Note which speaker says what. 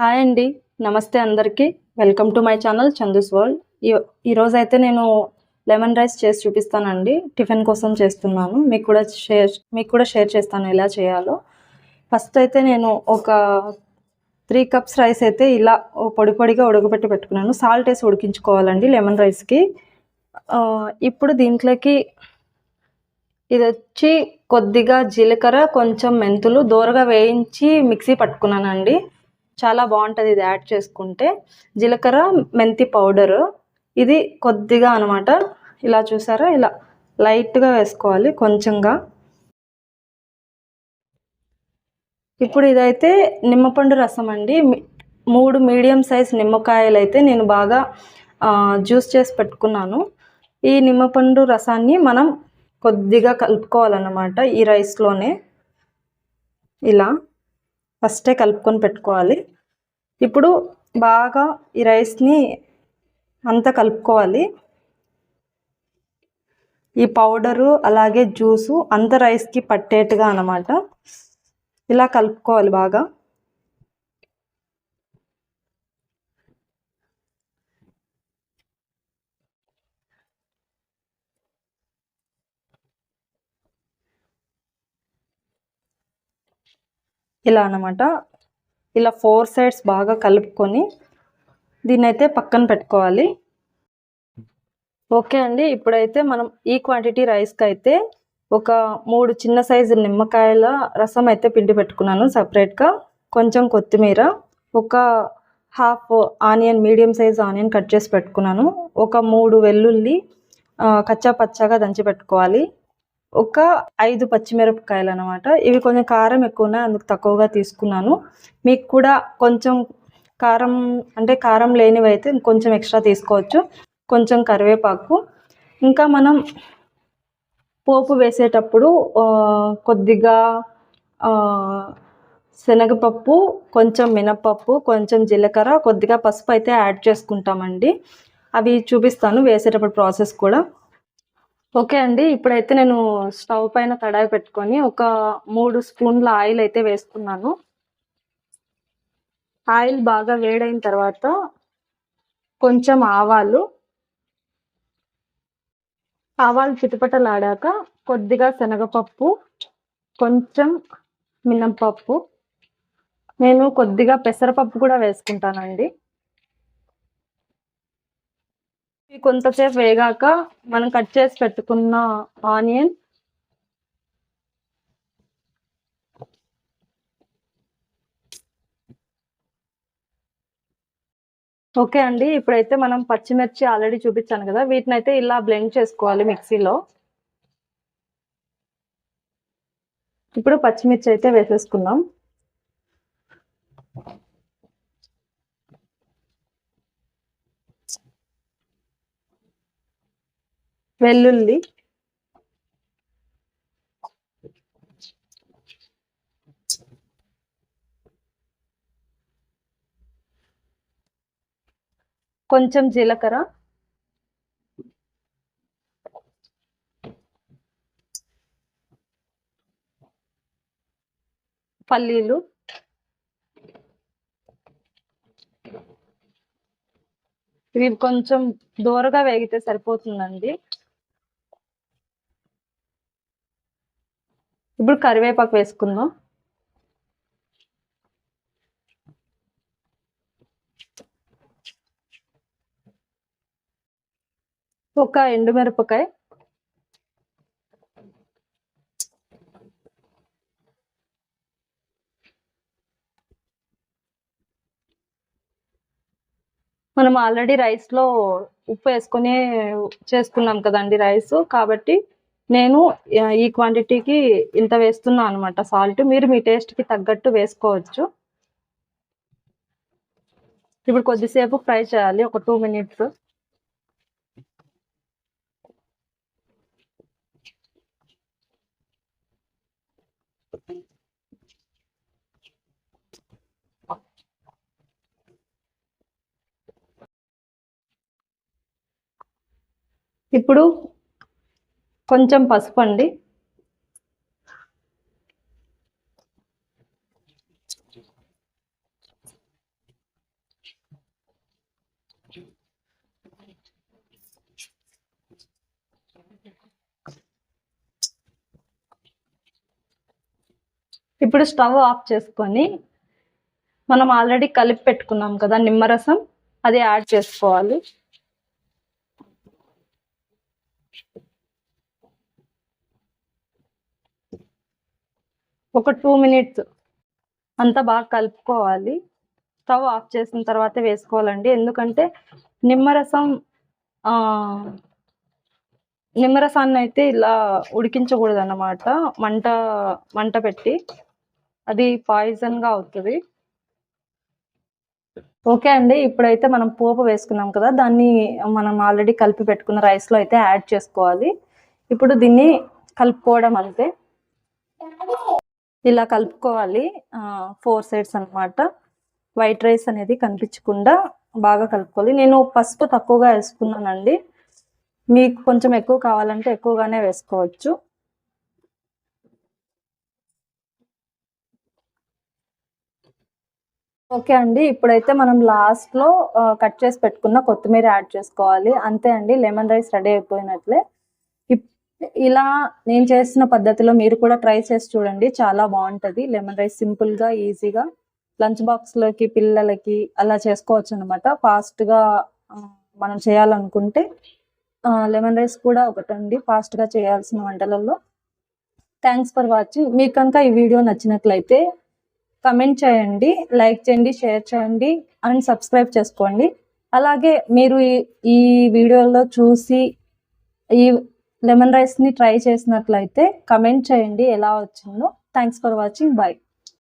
Speaker 1: Hi అండి. నమస్తే అందరికీ. Welcome to my channel Chandu's world. ఈ- ఈరోజు అయితే నేను లెమన్ రైస్ చేసి చూపిస్తానండి. టిఫిన్ కోసం చేస్తున్నాను. మీకు కూడా షేర్ మీకు కూడా షేర్ చేస్తాను ఎలా చేయాలో. ఫస్ట్ అయితే నేను ఒక త్రీ కప్స్ రైస్ అయితే ఇలా పొడి పొడిగా ఉడకబెట్టి పెట్టుకున్నాను. సాల్ట్ వేసి ఉడికించుకోవాలండి లెమన్ రైస్కి. ఇప్పుడు దీంట్లోకి ఇది వచ్చి కొద్దిగా జీలకర్ర కొంచెం మెంతులు దోరగా వేయించి మిక్సీ పట్టుకున్నానండి. చాలా బాగుంటుంది ఇది యాడ్ చేసుకుంటే. జీలకర్ర మెంతి పౌడరు. ఇది కొద్దిగా అనమాట ఇలా చూసారా? ఇలా లైట్గా వేసుకోవాలి కొంచెంగా. ఇప్పుడు ఇదైతే నిమ్మపండు రసం అండి. మూడు మీడియం సైజ్ నిమ్మకాయలు అయితే నేను బాగా జ్యూస్ చేసి పెట్టుకున్నాను. ఈ నిమ్మపండు రసాన్ని మనం కొద్దిగా కలుపుకోవాలన్నమాట ఈ రైస్లోనే. ఇలా. ఫస్టే కలుపుకొని పెట్టుకోవాలి. ఇప్పుడు బాగా ఈ రైస్ని అంతా కలుపుకోవాలి. ఈ పౌడరు అలాగే జ్యూసు అంత రైస్కి పట్టేట్టుగా అన్నమాట. ఇలా కలుపుకోవాలి బాగా. ఇలా అనమాట ఇలా ఫోర్ సైడ్స్ బాగా కలుపుకొని దీన్ని అయితే పక్కన పెట్టుకోవాలి. ఓకే అండి. ఇప్పుడైతే మనం ఈ క్వాంటిటీ రైస్కి అయితే ఒక మూడు చిన్న సైజు నిమ్మకాయల రసం అయితే పిండి పెట్టుకున్నాను సపరేట్గా. కొంచెం కొత్తిమీర ఒక half onion medium size onion cut చేసి పెట్టుకున్నాను. ఒక మూడు వెల్లుల్లి కచ్చా పచ్చాగా దంచి పెట్టుకోవాలి. ఒక ఐదు పచ్చిమిరపకాయలు అనమాట ఇవి కొంచెం కారం ఎక్కువ ఉన్నాయి అందుకు తక్కువగా తీసుకున్నాను. మీకు కూడా కొంచెం కారం అంటే కారం లేనివి అయితే కొంచెం ఎక్స్ట్రా తీసుకోవచ్చు. కొంచెం కరివేపాకు. ఇంకా మనం పోపు వేసేటప్పుడు కొద్దిగా శనగపప్పు కొంచెం మినపప్పు కొంచెం జీలకర్ర కొద్దిగా పసుపు అయితే యాడ్ చేసుకుంటామండి. అవి చూపిస్తాను వేసేటప్పుడు ప్రాసెస్ కూడా. ఓకే అండి. ఇప్పుడైతే నేను స్టవ్ పైన కడాయి పెట్టుకొని ఒక మూడు స్పూన్ల ఆయిల్ అయితే వేసుకున్నాను. ఆయిల్ బాగా వేడైన తర్వాత కొంచెం ఆవాలు ఆవాలు చిటపటలాడాక కొద్దిగా శనగపప్పు కొంచెం మినప్పప్పు. నేను కొద్దిగా పెసరపప్పు కూడా వేసుకుంటానండి. ఇవి కొంతసేపు వేగాక మనం కట్ చేసి పెట్టుకున్న ఆనియన్. ఓకే అండి ఇప్పుడైతే మనం పచ్చిమిర్చి ఆల్రెడీ చూపించాను కదా వీటిని అయితే ఇలా బ్లెండ్ చేసుకోవాలి మిక్సీలో. ఇప్పుడు పచ్చిమిర్చి అయితే వేసేసుకుందాం. వెల్లుల్లి. కొంచెం జీలకర్ర. పల్లీలు. ఇవి కొంచెం దూరగా వేగితే సరిపోతుందండి. ఇప్పుడు కరివేపాకు వేసుకుందాం. ఒక ఎండుమిరపకాయ. మనం ఆల్రెడీ రైస్లో ఉప్పు వేసుకొని చేసుకున్నాం కదండి రైస్ కాబట్టి నేను ఈ క్వాంటిటీకి ఇంత వేస్తున్నాను అనమాట సాల్ట్ మీరు మీ టేస్ట్కి తగ్గట్టు వేసుకోవచ్చు. ఇప్పుడు కొద్దిసేపు ఫ్రై చేయాలి ఒక టూ మినిట్స్ ఇప్పుడు కొంచెం పసుపు అండి. ఇప్పుడు స్టవ్ ఆఫ్ చేసుకొని మనం ఆల్రెడీ కలిపి పెట్టుకున్నాం కదా నిమ్మరసం అది యాడ్ చేసుకోవాలి. ఒక టూ మినిట్స్ అంతా బాగా కలుపుకోవాలి. స్టవ్ ఆఫ్ చేసిన తర్వాత వేసుకోవాలండి. ఎందుకంటే నిమ్మరసం నిమ్మరసాన్ని అయితే ఇలా ఉడికించకూడదు అన్నమాట మంట మంట పెట్టి అది పాయిజన్గా అవుతుంది. ఓకే అండి. ఇప్పుడైతే మనం పోపు వేసుకున్నాం కదా దాన్ని మనం ఆల్రెడీ కలిపి పెట్టుకున్న రైస్లో అయితే యాడ్ చేసుకోవాలి. ఇప్పుడు దీన్ని కలుపుకోవడం అంతే. ఇలా కలుపుకోవాలి. ఫోర్ సైడ్స్ అన్నమాట. వైట్ రైస్ అనేది కనిపించకుండా బాగా కలుపుకోవాలి. నేను పసుపు తక్కువగా వేసుకున్నానండి. మీకు కొంచెం ఎక్కువ కావాలంటే ఎక్కువగానే వేసుకోవచ్చు. ఓకే అండి. ఇప్పుడైతే మనం లాస్ట్లో కట్ చేసి పెట్టుకున్న కొత్తిమీర యాడ్ చేసుకోవాలి. అంతే అండి. లెమన్ రైస్ రెడీ అయిపోయినట్లే. ఇలా నేను చేసిన పద్ధతిలో మీరు కూడా ట్రై చేసి చూడండి. చాలా బాగుంటుంది. లెమన్ రైస్ సింపుల్గా ఈజీగా లంచ్ బాక్స్లోకి పిల్లలకి అలా చేసుకోవచ్చు అనమాట ఫాస్ట్గా మనం చేయాలనుకుంటే లెమన్ రైస్ కూడా ఒకటండి ఫాస్ట్గా చేయాల్సిన వంటలలో. థ్యాంక్స్ ఫర్ వాచింగ్ మీకు కనుక ఈ వీడియో నచ్చినట్లయితే కమెంట్ చేయండి లైక్ చేయండి షేర్ చేయండి అండ్ సబ్స్క్రైబ్ చేసుకోండి. అలాగే మీరు ఈ ఈ వీడియోలో చూసి ఈ లెమన్ రైస్ని ట్రై చేసినట్లయితే కమెంట్ చేయండి ఎలా వచ్చిందో. Thanks for watching bye